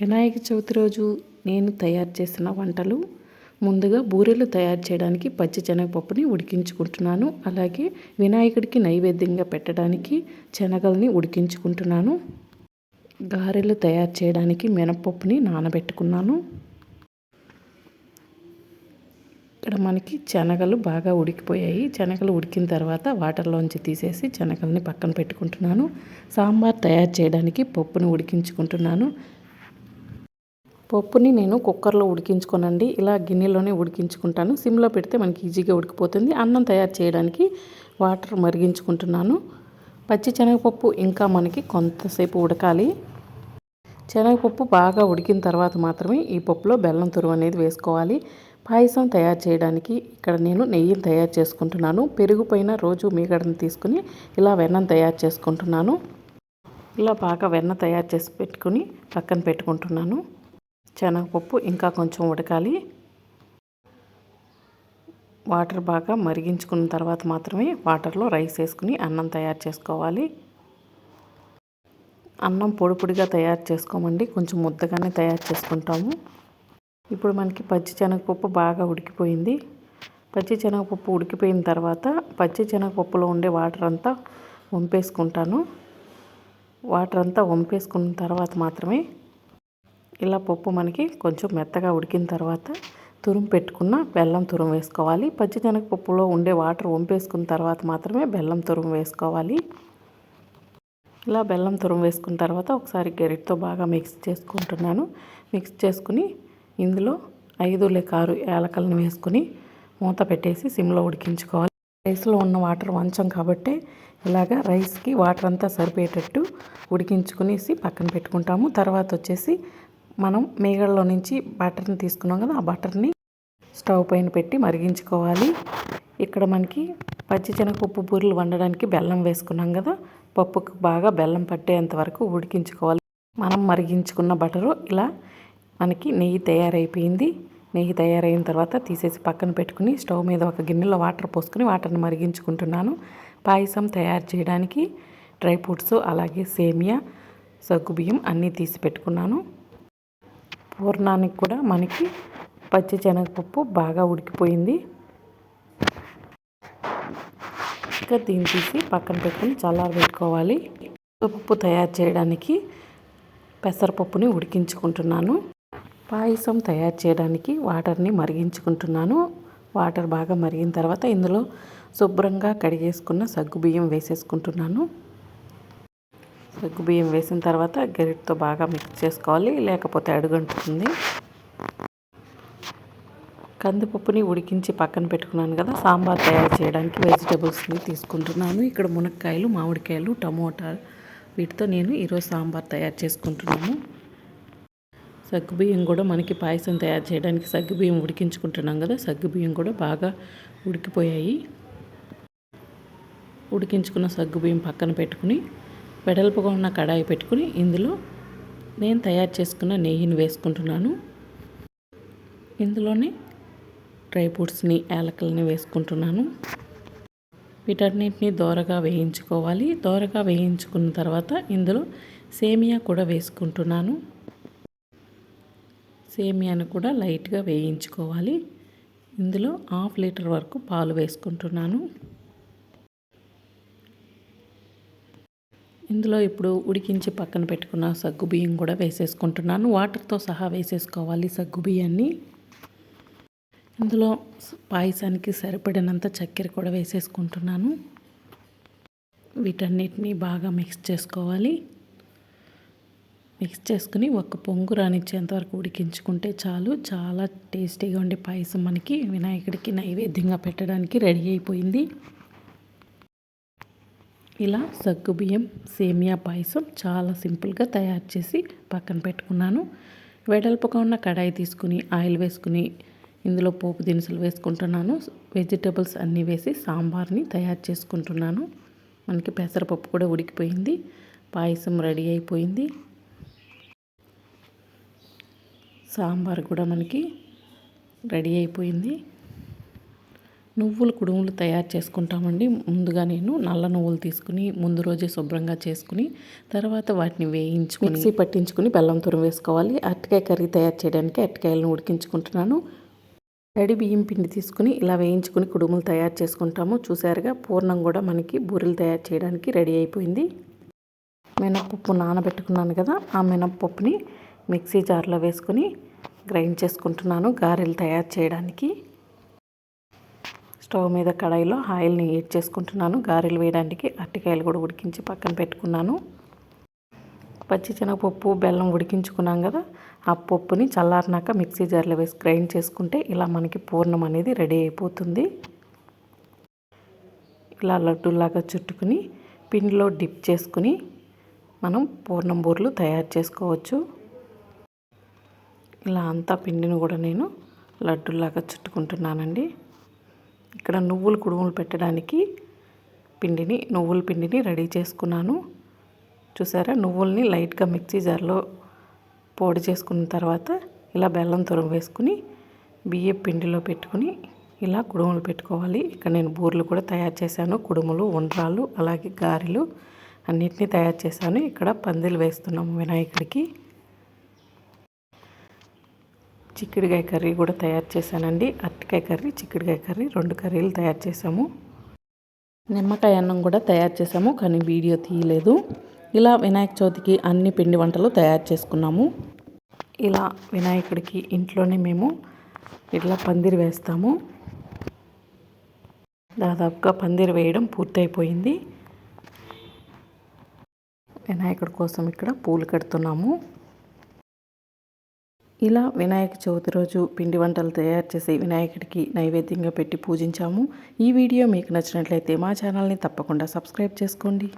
వినాయక చవితి రోజు నేను తయారు చేసిన వంటలు ముందుగా బూరెలు తయారు చేయడానికి పచ్చి శనగపప్పుని ఉడికించుకుంటున్నాను. అలాగే వినాయకుడికి నైవేద్యంగా పెట్టడానికి శనగల్ని ఉడికించుకుంటున్నాను. గారెలు తయారు చేయడానికి మినపప్పుని నానబెట్టుకున్నాను. ఇక్కడ మనకి శనగలు బాగా ఉడికిపోయాయి. శనగలు ఉడికిన తర్వాత వాటర్లోంచి తీసేసి శనగల్ని పక్కన పెట్టుకుంటున్నాను. సాంబార్ తయారు చేయడానికి పప్పుని ఉడికించుకుంటున్నాను. పప్పుని నేను కుక్కర్లో ఉడికించుకోనండి. ఇలా గిన్నెలోనే ఉడికించుకుంటాను. సిమ్లో పెడితే మనకి ఈజీగా ఉడికిపోతుంది. అన్నం తయారు చేయడానికి వాటర్ మరిగించుకుంటున్నాను. పచ్చి శనగపప్పు ఇంకా మనకి కొంతసేపు ఉడకాలి. శనగపప్పు బాగా ఉడికిన తర్వాత మాత్రమే ఈ పప్పులో బెల్లం తురుము అనేది వేసుకోవాలి. పాయసం తయారు చేయడానికి ఇక్కడ నేను నెయ్యిని తయారు చేసుకుంటున్నాను. పెరుగు పైన రోజు మీగడను తీసుకుని ఇలా వెన్నం తయారు చేసుకుంటున్నాను. ఇలా బాగా వెన్న తయారు చేసి పెట్టుకుని పక్కన పెట్టుకుంటున్నాను. శనగపప్పు ఇంకా కొంచెం ఉడకాలి. వాటర్ బాగా మరిగించుకున్న తర్వాత మాత్రమే వాటర్లో రైస్ వేసుకుని అన్నం తయారు చేసుకోవాలి. అన్నం పొడి పొడిగా తయారు చేసుకోమండి. కొంచెం ముద్దగానే తయారు చేసుకుంటాము. ఇప్పుడు మనకి పచ్చి శనగపప్పు బాగా ఉడికిపోయింది. పచ్చి శనగపప్పు ఉడికిపోయిన తర్వాత పచ్చి శనగపప్పులో ఉండే వాటర్ అంతా వంపేసుకుంటాను. వాటర్ అంతా వంపేసుకున్న తర్వాత మాత్రమే ఇలా పప్పు మనకి కొంచెం మెత్తగా ఉడికిన తర్వాత తురుం పెట్టుకున్న బెల్లం తురుం వేసుకోవాలి. పచ్చిశనగపప్పులో ఉండే వాటర్ వంపేసుకున్న తర్వాత మాత్రమే బెల్లం తురుము వేసుకోవాలి. ఇలా బెల్లం తురుం వేసుకున్న తర్వాత ఒకసారి గెరిటితో బాగా మిక్స్ చేసుకుంటున్నాను. మిక్స్ చేసుకుని ఇందులో ఐదు లేక ఆరు యాలకలను వేసుకుని మూత పెట్టేసి సిమ్లో ఉడికించుకోవాలి. రైస్లో ఉన్న వాటర్ వంచం కాబట్టి ఇలాగ రైస్కి వాటర్ అంతా సరిపోయేటట్టు ఉడికించుకునేసి పక్కన పెట్టుకుంటాము. తర్వాత వచ్చేసి మనం మేగడలో నుంచి బటర్ని తీసుకున్నాం కదా ఆ బటర్ని స్టవ్ పైన పెట్టి మరిగించుకోవాలి. ఇక్కడ మనకి పచ్చిశనగపప్పు బూరెలు వండడానికి బెల్లం వేసుకున్నాం కదా పప్పుకు బాగా బెల్లం పట్టేంత వరకు ఉడికించుకోవాలి. మనం మరిగించుకున్న బటరు ఇలా మనకి నెయ్యి తయారైపోయింది. నెయ్యి తయారైన తర్వాత తీసేసి పక్కన పెట్టుకుని స్టవ్ మీద ఒక గిన్నెలో వాటర్ పోసుకుని వాటర్ని మరిగించుకుంటున్నాను. పాయసం తయారు చేయడానికి డ్రై ఫ్రూట్స్ అలాగే సేమియా సగ్గుబియ్యం అన్నీ తీసి పెట్టుకున్నాను. పూర్ణానికి కూడా మనకి పచ్చి శనగపప్పు బాగా ఉడికిపోయింది. ఇంకా దీన్ని తీసి పక్కన పెట్టుకుని చల్లారబెట్టుకోవాలి పప్పు తయారు చేయడానికి పెసరపప్పుని ఉడికించుకుంటున్నాను. పాయసం తయారు చేయడానికి వాటర్ని మరిగించుకుంటున్నాను. వాటర్ బాగా మరిగిన తర్వాత ఇందులో శుభ్రంగా కడిగేసుకున్న సగ్గుబియ్యం వేసేసుకుంటున్నాను. బియ్యం వేసిన తర్వాత గరిటతో బాగా మిక్స్ చేసుకోవాలి లేకపోతే అడుగంటుతుంది. కందిపప్పుని ఉడికించి పక్కన పెట్టుకున్నాను కదా సాంబార్ తయారు చేయడానికి వెజిటేబుల్స్ని తీసుకుంటున్నాను. ఇక్కడ మునక్కాయలు మామిడికాయలు టమోటా వీటితో నేను ఈరోజు సాంబార్ తయారు చేసుకుంటున్నాను. సగ్గుబియ్యం కూడా మనకి పాయసం తయారు చేయడానికి సగ్గుబియ్యం ఉడికించుకుంటున్నాం కదా సగ్గుబియ్యం కూడా బాగా ఉడికిపోయాయి. ఉడికించుకున్న సగ్గుబియ్యం పక్కన పెట్టుకుని వెడల్పుగా ఉన్న కడాయి పెట్టుకుని ఇందులో నేను తయారు చేసుకున్న నెయ్యిని వేసుకుంటున్నాను. ఇందులోనే డ్రై ఫ్రూట్స్ని యాలకల్ని వేసుకుంటున్నాను. వీటన్నిటిని దోరగా వేయించుకోవాలి. దోరగా వేయించుకున్న తర్వాత ఇందులో సేమియా కూడా వేసుకుంటున్నాను. సేమియాను కూడా లైట్గా వేయించుకోవాలి. ఇందులో హాఫ్ లీటర్ వరకు పాలు వేసుకుంటున్నాను. ఇందులో ఇప్పుడు ఉడికించి పక్కన పెట్టుకున్న సగ్గు బియ్యం కూడా వేసేసుకుంటున్నాను. వాటర్తో సహా వేసేసుకోవాలి సగ్గు బియ్యాన్ని. ఇందులో పాయసానికి సరిపడినంత చక్కెర కూడా వేసేసుకుంటున్నాను. వీటన్నిటిని బాగా మిక్స్ చేసుకోవాలి. మిక్స్ చేసుకుని ఒక పొంగు రానిచ్చేంత వరకు ఉడికించుకుంటే చాలు. చాలా టేస్టీగా ఉండే పాయసం మనకి. వినాయకుడికి నైవేద్యంగా పెట్టడానికి రెడీ అయిపోయింది. ఇలా సగ్గుబియ్యం సేమియా పాయసం చాలా సింపుల్గా తయారు చేసి పక్కన పెట్టుకున్నాను. వెడల్పుగా ఉన్న కడాయి తీసుకుని ఆయిల్ వేసుకుని ఇందులో పోపు దినుసులు వేసుకుంటున్నాను. వెజిటబుల్స్ అన్నీ వేసి సాంబార్ని తయారు చేసుకుంటున్నాను. మనకి పెసరపప్పు కూడా ఉడికిపోయింది. పాయసం రెడీ అయిపోయింది. సాంబార్ కూడా మనకి రెడీ అయిపోయింది. నువ్వులు కుడుములు తయారు చేసుకుంటామండి. ముందుగా నేను నల్ల నువ్వులు తీసుకుని ముందు రోజే శుభ్రంగా చేసుకుని తర్వాత వాటిని వేయించుకుని మిక్సీ పట్టించుకుని బెల్లం తురం వేసుకోవాలి. అరటికాయ కర్రీ తయారు చేయడానికి అరటికాయలను ఉడికించుకుంటున్నాను. తడి బియ్యం పిండి తీసుకుని ఇలా వేయించుకుని కుడుములు తయారు చేసుకుంటాము. చూసారుగా పూర్ణం కూడా మనకి బూరెలు తయారు చేయడానికి రెడీ అయిపోయింది. మినప్పప్పు నానబెట్టుకున్నాను కదా ఆ మినప్పప్పుని మిక్సీ జార్లో వేసుకొని గ్రైండ్ చేసుకుంటున్నాను గారెలు తయారు చేయడానికి. స్టవ్ మీద కడాయిలో ఆయిల్ని హీట్ చేసుకుంటున్నాను. గారెలు వేయడానికి అరటికాయలు కూడా ఉడికించి పక్కన పెట్టుకున్నాను. పచ్చిశనగపప్పు బెల్లం ఉడికించుకున్నాం కదా ఆ పప్పుని చల్లారినాక మిక్సీ జార్లో వేసి గ్రైండ్ చేసుకుంటే ఇలా మనకి పూర్ణం అనేది రెడీ అయిపోతుంది. ఇలా లడ్డూలాగా చుట్టుకుని పిండిలో డిప్ చేసుకుని మనం పూర్ణం బూర్లు తయారు చేసుకోవచ్చు. ఇలా అంతా పిండిని కూడా నేను లడ్డూలాగా చుట్టుకుంటున్నానండి. ఇక్కడ నువ్వులు కుడుములు పెట్టడానికి పిండిని నువ్వుల పిండిని రెడీ చేసుకున్నాను. చూసారా? నువ్వుల్ని లైట్గా మిక్సీ జార్లో పొడి చేసుకున్న తర్వాత ఇలా బెల్లం తురుము వేసుకుని బియ్య పిండిలో పెట్టుకుని ఇలా కుడుములు పెట్టుకోవాలి. ఇక్కడ నేను బూర్లు కూడా తయారు చేశాను. కుడుములు ఉండ్రాలు అలాగే గారెలు అన్నిటినీ తయారు చేశాను. ఇక్కడ పందిలు వేస్తున్నాము వినాయకుడికి. చిక్కుడుకాయ కర్రీ కూడా తయారు చేశానండి. అరటికాయ కర్రీ చిక్కుడుకాయ కర్రీ రెండు కర్రీలు తయారు చేసాము నిమ్మకాయ అన్నం కూడా తయారు చేసాము కానీ వీడియో తీయలేదు. ఇలా వినాయక చవితికి అన్ని పిండి వంటలు తయారు చేసుకున్నాము. ఇలా వినాయకుడికి ఇంట్లోనే మేము ఇట్లా పందిరి వేస్తాము. దాదాపుగా పందిరి వేయడం పూర్తయిపోయింది. వినాయకుడి కోసం ఇక్కడ పూలు కడుతున్నాము. ఇలా వినాయక చవితి రోజు పిండి వంటలు తయారు చేసి వినాయకుడికి నైవేద్యంగా పెట్టి పూజించాము. ఈ వీడియో మీకు నచ్చినట్లయితే మా ఛానల్ని తప్పకుండా సబ్స్క్రైబ్ చేసుకోండి.